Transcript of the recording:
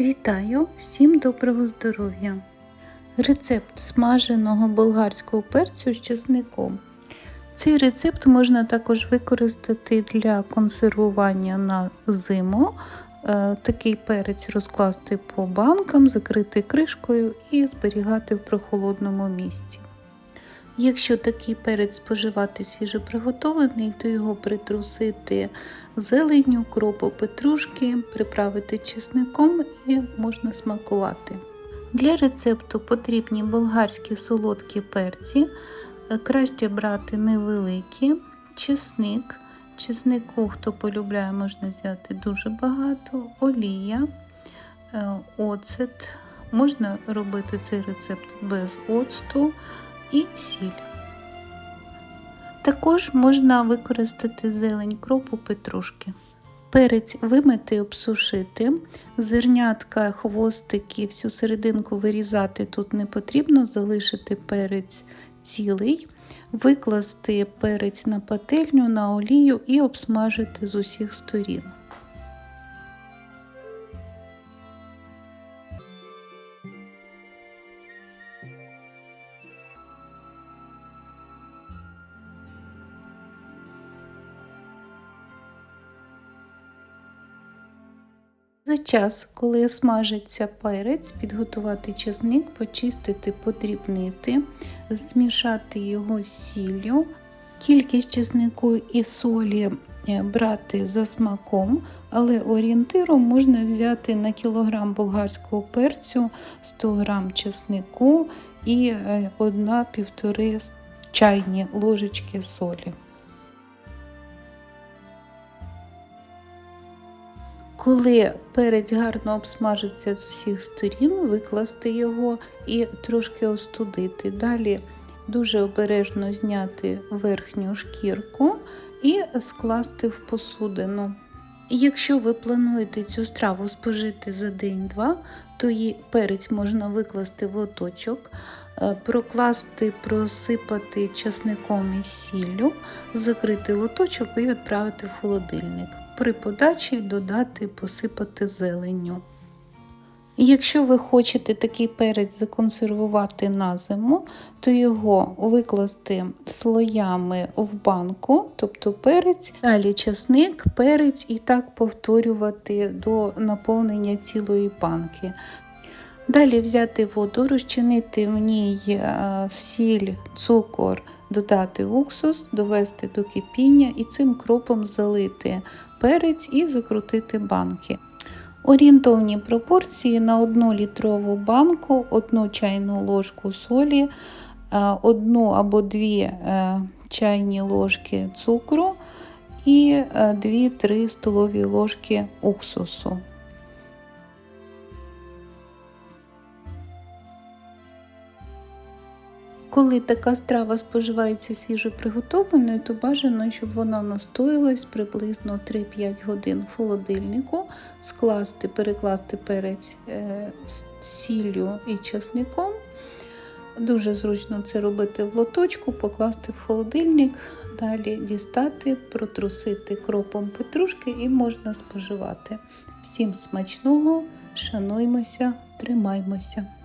Вітаю! Всім доброго здоров'я! Рецепт смаженого болгарського перцю з чесником. Цей рецепт можна також використати для консервування на зиму. Е, Такий перець розкласти по банкам, закрити кришкою і зберігати в прохолодному місці. Якщо такий перець споживати свіжоприготовлений, то його притрусити зеленню, кропу петрушки, приправити чесником і можна смакувати. Для рецепту потрібні болгарські солодкі перці, Е, краще брати невеликі, чесник. Чеснику, хто полюбляє, можна взяти дуже багато, олія, е, оцет. Можна робити цей рецепт без оцту і сіль. Також можна використати зелень кропу петрушки. Перець вимити, обсушити, зернятка, хвостики, всю серединку вирізати тут не потрібно, залишити перець цілий, викласти перець на пательню, на олію і обсмажити з усіх сторін. За час, коли смажиться перець, підготувати часник, почистити, подрібнити, змішати його з сіллю. Кількість чеснику і солі е, брати за смаком, але орієнтиром можна взяти на кілограм болгарського перцю 100 г чеснику і 1-1,5 чайні ложечки солі. Коли перець гарно обсмажиться з усіх сторін, викласти його і трошки остудити. Далі дуже обережно зняти верхню шкірку і скласти в посудину. Якщо ви плануєте цю страву спожити за день-два, то її перець можна викласти в лоточок, е, прокласти, просипати часником і сіллю, закрити лоточок і відправити в холодильник при подачі додати, посипати зеленню. Якщо ви хочете такий перець законсервувати на зиму, то його викласти слоями в банку, тобто перець, далі часник, перець і так повторювати до наповнення цілої банки. Далі взяти воду, розчинити в ній е, сіль, цукор, додати уксус, довести до кипіння і цим кропом залити перець і закрутити банки. Орієнтовні пропорції на 1 літрову банку, 1 чайну ложку солі, 1 е, або 2 е, чайні ложки цукру і 2-3 столові ложки уксусу. Коли така страва споживається свіжоприготовленою, то бажано, щоб вона настоїлась приблизно 3-5 годин в холодильнику, скласти, перекласти перець е, сіллю і часником. Дуже зручно це робити в лоточку, покласти в холодильник, далі дістати, протрусити кропом петрушки і можна споживати. Всім смачного, шануймося, тримаймося!